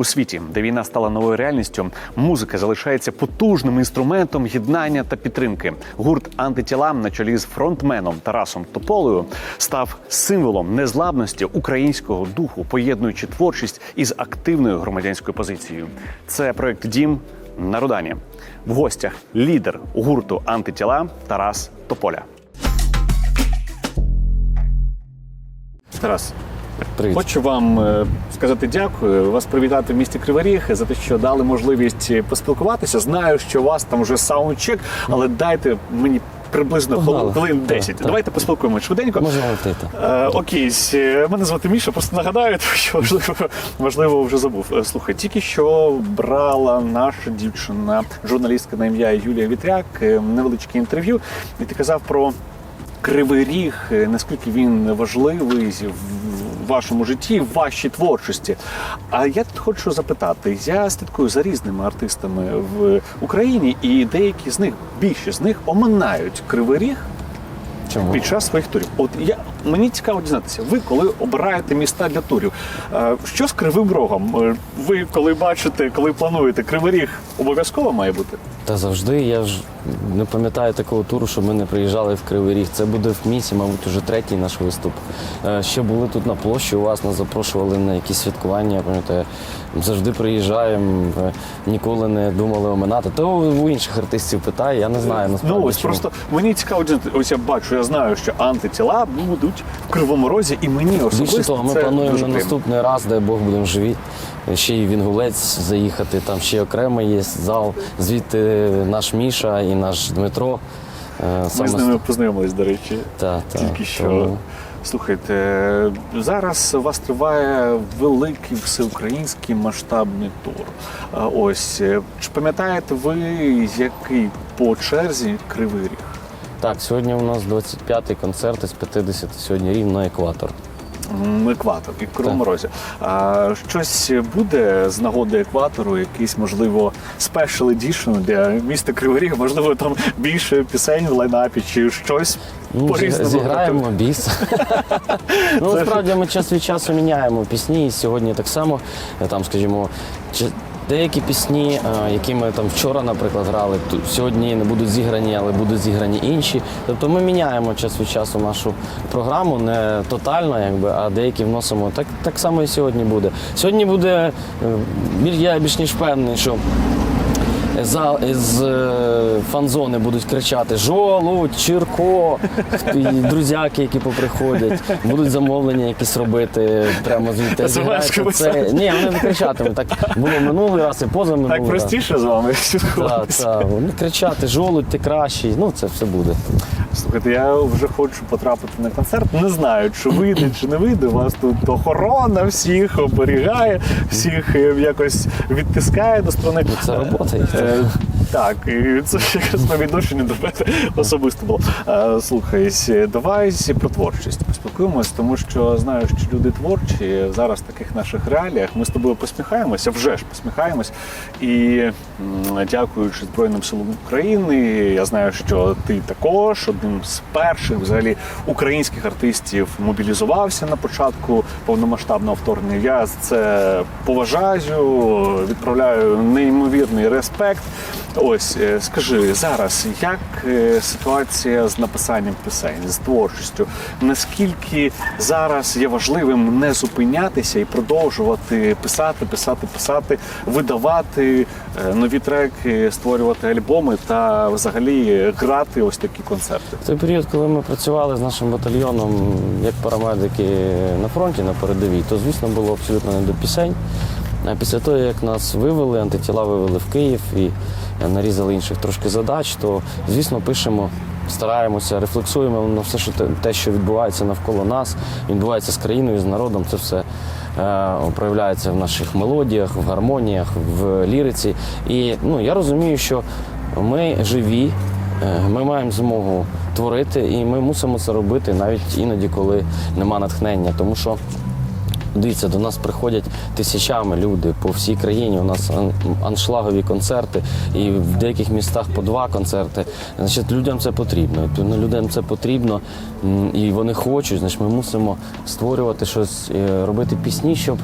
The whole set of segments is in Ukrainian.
У світі, де війна стала новою реальністю, музика залишається потужним інструментом єднання та підтримки. Гурт антитіла на чолі з фронтменом Тарасом Тополею став символом незламності українського духу, поєднуючи творчість із активною громадянською позицією. Це проект Дім на Рудані. В гостях лідер гурту антитіла Тарас Тополя. Тарас, Привіт. Хочу вам е, сказати дякую, вас привітати в місті Кривий Ріг за те, що дали можливість поспілкуватися. Знаю, що у вас там вже саундчек, але дайте мені приблизно хвилин 10. так. Давайте поспілкуємося швиденько. Можна. Е, окей, е, мене звати Міша, просто нагадаю, що можливо, можливо вже забув. Е, Слухай, тільки що брала наша дівчина, журналістка на ім'я Юлія Вітряк, е, невеличке інтерв'ю, і ти казав про Кривий Ріг, е, наскільки він важливий вашому житті, в вашій творчості. А я тут хочу запитати: я слідкую за різними артистами в Україні, і деякі з них, більшість з них оминають Кривий Ріг Чому? під час своїх турів. От я мені цікаво дізнатися, ви коли обираєте міста для турів, що з кривим рогом? Е, Ви коли бачите, коли плануєте кривий ріг, обов'язково має бути? Та завжди я ж не пам'ятаю такого туру, щоб ми не приїжджали в Кривий Ріг. Це буде в місті, мабуть, уже третій наш виступ. Е, Ще були тут на площі, у вас нас запрошували на якісь святкування, я пам'ятаю. Завжди приїжджаємо, е, ніколи не думали оминати. То у інших артистів питає, я не знаю насправді. Ну ось чому. просто мені цікаво. Ось я бачу, я знаю, що антитіла будуть в кривому розі, і мені особисто Більше того, ми це плануємо на наступний раз, дай Бог будемо живі. Ще й в Інгулець заїхати. Там ще окремо є зал. Звідти наш Міша і наш Дмитро. Е, Ми з ними познайомились, до речі. Та, та, Тільки що. тому- Слухайте, зараз у вас триває великий всеукраїнський масштабний тур. Ось е, чи пам'ятаєте ви, який по черзі кривий ріг? Так, сьогодні у нас 25-й концерт із 50 сьогодні рівно екватор. Екватор і Кривому Розі. А щось буде з нагоди екватору, якийсь, можливо, спешл едішн для міста Кривий Ріг, можливо, там більше пісень в лайнапі чи щось Ну, по-різному. зіграємо біс. ну, насправді ми час від часу міняємо пісні, і сьогодні так само, е, там, скажімо, деякі пісні, е, які ми там вчора, наприклад, грали, сьогодні не будуть зіграні, але будуть зіграні інші. Тобто ми міняємо час від часу нашу програму, не тотально, якби, а деякі вносимо. Так, так само і сьогодні буде. Сьогодні буде, е, я більш ніж впевнений, що з е, фан-зони будуть кричати Жолудь, Чірко, друзяки, які поприходять, будуть замовлення якісь робити прямо звідти. Це. Ні, вони не кричатимуть. Так було минулий раз і позаминулий Так раз. простіше з вами Так, так. Вони кричати, жолудь, ти кращий. Ну, це все буде. Слухайте, я вже хочу потрапити на концерт. Не знаю, чи вийде, чи не вийде. У вас тут охорона всіх оберігає, всіх е, якось відтискає до сторони. Це робота. Е, Так, і це якраз на відношенні до мене особисто було. Е, Слухай, давай про творчість поспілкуємось, тому що знаю, що люди творчі зараз в таких наших реаліях. Ми з тобою посміхаємося, вже ж посміхаємось. І дякуючи Збройним силам України, я знаю, що ти також одним з перших взагалі українських артистів мобілізувався на початку повномасштабного вторгнення. Я це поважаю, відправляю неймовірний респект. Ось е, скажи зараз, як е, ситуація з написанням пісень, з творчістю? Наскільки зараз є важливим не зупинятися і продовжувати писати, писати, писати, видавати е, нові треки, створювати альбоми та взагалі грати ось такі концерти? В період, коли ми працювали з нашим батальйоном як парамедики на фронті на передовій, то звісно було абсолютно не до пісень. А після того, як нас вивели, антитіла вивели в Київ і е, нарізали інших трошки задач, то звісно пишемо, стараємося, рефлексуємо на все, що те- що відбувається навколо нас, відбувається з країною, з народом. Це все е, проявляється в наших мелодіях, в гармоніях, в ліриці. І ну, я розумію, що ми живі, Е, Ми маємо змогу творити, і ми мусимо це робити навіть іноді, коли нема натхнення. Тому що Дивіться, до нас приходять тисячами люди по всій країні. У нас аншлагові концерти, і в деяких містах по два концерти. Значить, людям це потрібно. Людям це потрібно, і вони хочуть. Значить, ми мусимо створювати щось, е, робити пісні, щоб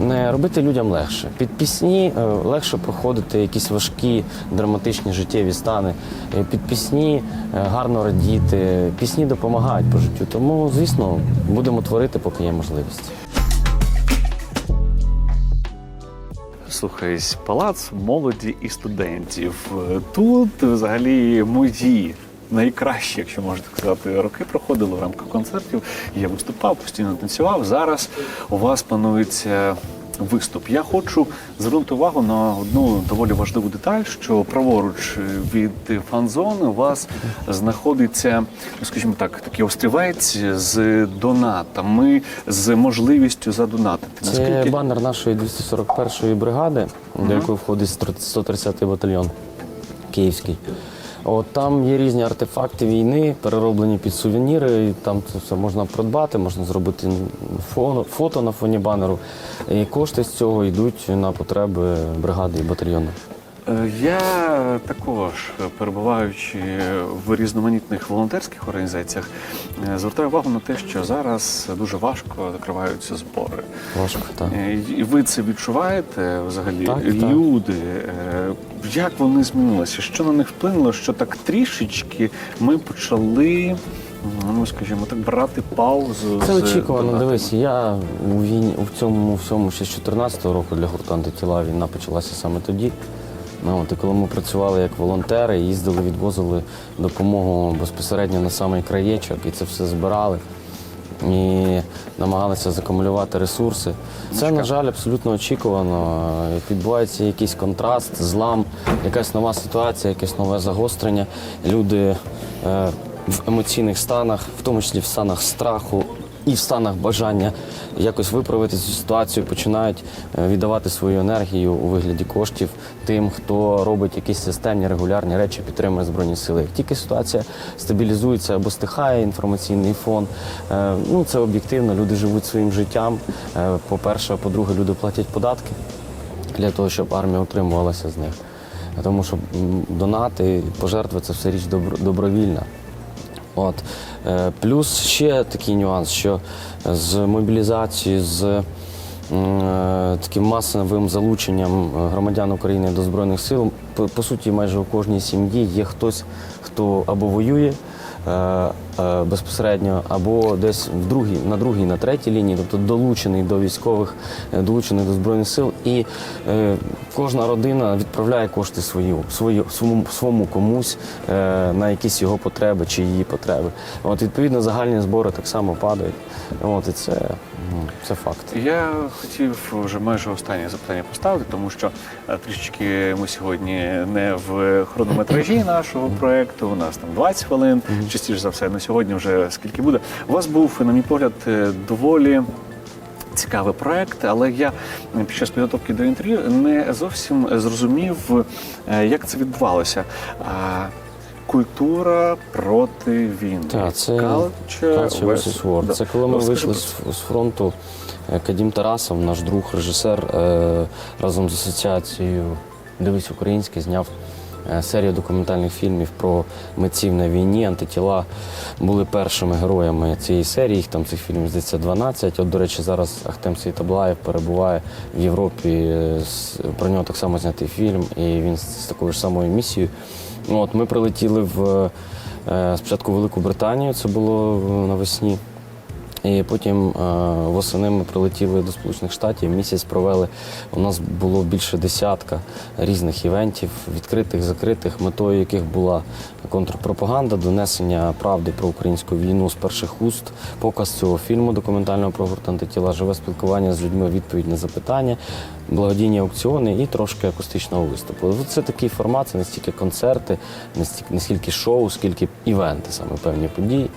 не робити людям легше. Під пісні е, легше проходити якісь важкі драматичні життєві стани. Е, Під пісні гарно радіти. Пісні допомагають по життю. Тому, звісно, будемо творити, поки є можливість. Слухай, палац молоді і студентів. Тут взагалі мої найкращі, якщо можна так сказати, роки проходили в рамках концертів. Я виступав, постійно танцював. Зараз у вас планується виступ. Я хочу звернути увагу на одну доволі важливу деталь, що праворуч від фан-зони у вас знаходиться, ну скажімо так, такий острівець з донатами, з можливістю задонатити. Це банер нашої 241-ї бригади, до якої входить 130-й батальйон Київський. От там є різні артефакти війни, перероблені під сувеніри. І там це все можна придбати, можна зробити фото, фото на фоні банеру. І кошти з цього йдуть на потреби бригади і батальйону. Е, Я також, е, перебуваючи в різноманітних волонтерських організаціях, е, звертаю увагу на те, що зараз дуже важко закриваються збори. Важко, так. І ви це відчуваєте взагалі? Так, так. Люди, е, як вони змінилися? Що на них вплинуло? Що так трішечки ми почали, ну скажімо так, брати паузу. Це з очікувано. донатами? Дивись, я у війні у цьому всьому ще з 14-го року для гурту антитіла війна почалася саме тоді. Ну, от, і коли ми працювали як волонтери, їздили, відвозили допомогу безпосередньо на самий краєчок і це все збирали. І намагалися закумулювати ресурси. Це, на жаль, абсолютно очікувано. Відбувається якийсь контраст, злам, якась нова ситуація, якесь нове загострення. Люди е, в емоційних станах, в тому числі в станах страху і в станах бажання якось виправити цю ситуацію, починають е, віддавати свою енергію у вигляді коштів тим, хто робить якісь системні регулярні речі, підтримує збройні сили. Як тільки ситуація стабілізується або стихає інформаційний фон, е, ну це об'єктивно. Люди живуть своїм життям. Е, По-перше, по-друге, люди платять податки для того, щоб армія утримувалася з них. Тому що донати, пожертви це все річ добровільна. От. Е, Плюс ще такий нюанс, що з мобілізацією, з е, таким масовим залученням громадян України до Збройних сил, по, по суті, майже у кожній сім'ї є хтось, хто або воює е, безпосередньо, або десь в другій, на другій, на третій лінії, тобто долучений до військових, е, долучений до Збройних сил. І е, кожна родина відправляє кошти свої, свої, своєму, своєму комусь е, на якісь його потреби чи її потреби. От, відповідно, загальні збори так само падають. От, і це, ну, це факт. Я хотів вже майже останнє запитання поставити, тому що е, трішечки ми сьогодні не в хронометражі нашого проекту. У нас там 20 хвилин, частіше за все, на сьогодні вже скільки буде. У вас був, на мій погляд, е, доволі. Цікавий проект, але я е, під час підготовки до інтерв'ю не зовсім зрозумів, е, як це відбувалося. Культура проти війни. Так, це Culture Culture versus War. Да. Це коли ми Розкажи, вийшли з, з фронту. Кадім Тарасов, наш друг, режисер, разом з асоціацією Дивись українське зняв е, серію документальних фільмів про митців на війні. Антитіла були першими героями цієї серії. Їх там цих фільмів здається 12. От, до речі, зараз Ахтем Світаблаєв перебуває в Європі. е, Про нього так само знятий фільм, і він з такою ж самою місією. От, ми прилетіли в е, спочатку в Велику Британію, це було навесні. І потім е, восени ми прилетіли до Сполучених Штатів. Місяць провели. У нас було більше десятка різних івентів, відкритих, закритих, метою яких була контрпропаганда, донесення правди про українську війну з перших уст, показ цього фільму документального про гурт антитіла, живе спілкування з людьми, відповідь на запитання, благодійні аукціони і трошки акустичного виступу. Це такий формат, це не стільки концерти, не стільки, шоу, скільки івенти, саме певні події.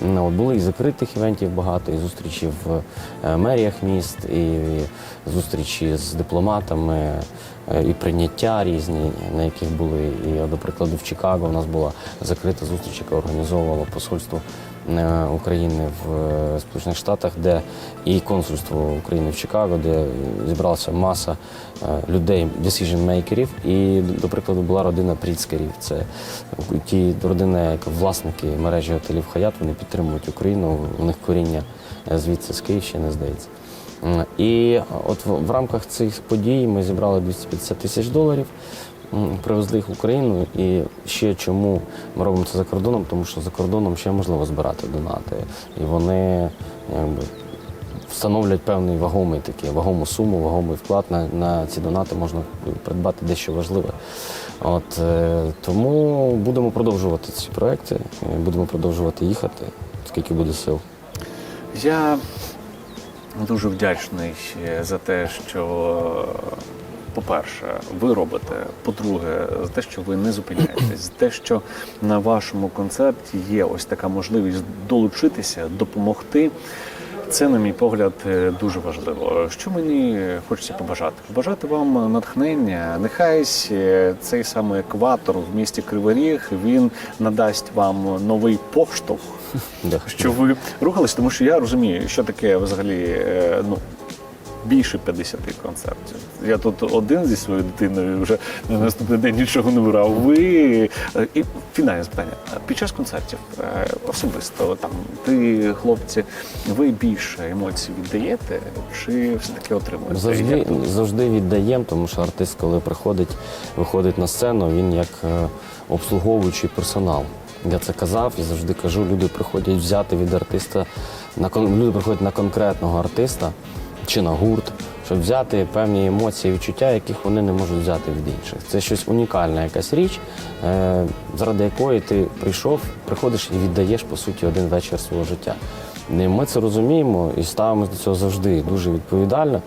Ну, от були і закритих івентів багато, і зустрічі в е, меріях міст, і зустрічі з дипломатами, е, і прийняття різні, на яких були. І, до прикладу, в Чикаго у нас була закрита зустріч, яка організовувала посольство України в е, Сполучених Штатах, де і консульство України в Чикаго, де зібралася маса е, людей, decision-мейкерів. І, до прикладу, була родина Пріцкерів. Це ті родини, як власники мережі готелів Хаят, вони підтримують Україну, у них коріння е, звідси з Київщини, здається. І от в, рамках цих подій ми зібрали 250 тисяч доларів, привезли їх в Україну. І ще чому ми робимо це за кордоном? Тому що за кордоном ще можливо збирати донати. І вони якби, встановлюють певний вагомий такий, вагому суму, вагомий вклад на, на ці донати можна придбати дещо важливе. От, е, тому будемо продовжувати ці проекти, е, будемо продовжувати їхати, скільки буде сил. Я дуже вдячний за те, що, по-перше, ви робите. По-друге, за те, що ви не зупиняєтесь, за те, що на вашому концерті є ось така можливість долучитися, допомогти. Це, на мій погляд, е, дуже важливо. Що мені хочеться побажати? Побажати вам натхнення. Нехай е, цей самий екватор в місті Кривий Ріг він надасть вам новий поштовх Дякую. що ви рухались, тому що я розумію, що таке взагалі е, ну. Більше 50 концертів. Я тут один зі своєю дитиною вже на наступний день нічого не брав. Ви е, і фінальне запитання. Під час концертів е, особисто там ти, хлопці, ви більше емоцій віддаєте, чи все-таки отримуєте? Завжди, завжди віддаємо, тому що артист, коли приходить, виходить на сцену, він як е, обслуговуючий персонал. Я це казав і завжди кажу, люди приходять взяти від артиста на люди приходять на конкретного артиста чи на гурт, щоб взяти певні емоції, відчуття, яких вони не можуть взяти від інших. Це щось унікальна якась річ, е, заради якої ти прийшов, приходиш і віддаєш по суті один вечір свого життя. Ми це розуміємо і ставимося до цього завжди дуже відповідально.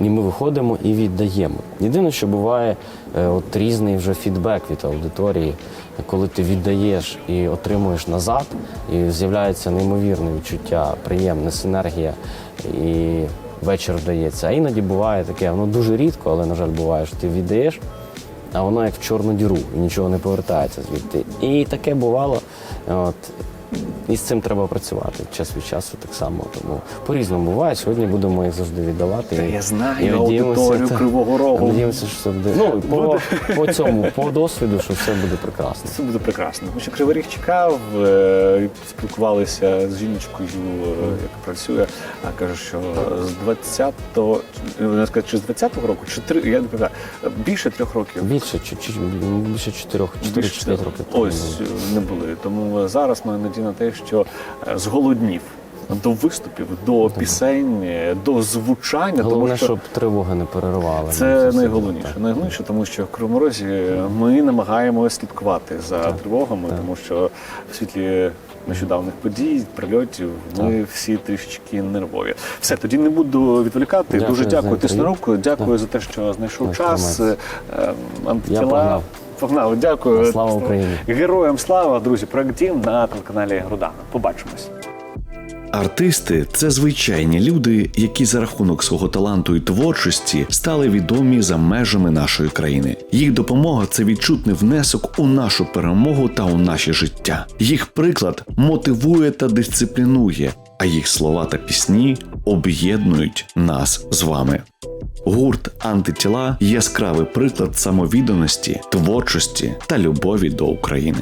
І ми виходимо і віддаємо. Єдине, що буває е, от різний вже фідбек від аудиторії, коли ти віддаєш і отримуєш назад, і з'являється неймовірне відчуття, приємна синергія, і вечір вдається. А іноді буває таке, воно дуже рідко, але, на жаль, буває, що ти віддаєш, а воно як в чорну діру, і нічого не повертається звідти. І таке бувало. От, і з цим треба працювати час від часу так само. Тому по-різному буває. Сьогодні будемо їх завжди віддавати. Та І- я знаю і аудиторію та- Кривого Рогу. Надіємося, що все буде. Ну, по, по цьому, по досвіду, що все буде прекрасно. Це буде прекрасно. Тому що Кривий Ріг чекав, е, спілкувалися з жіночкою, е, яка працює, а каже, що з 20-го, е, вона сказала, чи з 20-го року, чи три, я не пам'ятаю, більше трьох років. Більше, чуть, чуть, більше чотирьох, 4-5 років. Ось не були. Тому зараз маю надію на те, що е, зголоднів до виступів, до пісень, е, до звучання, Головне, тому що щоб тривоги не переривали. Це все найголовніше. Найголовніше, тому що в Кривому Розі ми намагаємося слідкувати за тривогами, тому що в світлі нещодавних подій, прильотів, ми всі трішечки нервові. Все, тоді не буду відволікати. Дякую Дуже дякую тисну руку. Дякую за те, що знайшов Так, час. тримайтеся. Е, Антитіла. Погнали, дякую. Слава Україні. Героям слава, друзі. Проект Дім на телеканалі Рудана. Побачимось. Артисти це звичайні люди, які за рахунок свого таланту і творчості стали відомі за межами нашої країни. Їх допомога це відчутний внесок у нашу перемогу та у наше життя. Їх приклад мотивує та дисциплінує, а їх слова та пісні об'єднують нас з вами. Гурт антитіла яскравий приклад самовідданості, творчості та любові до України.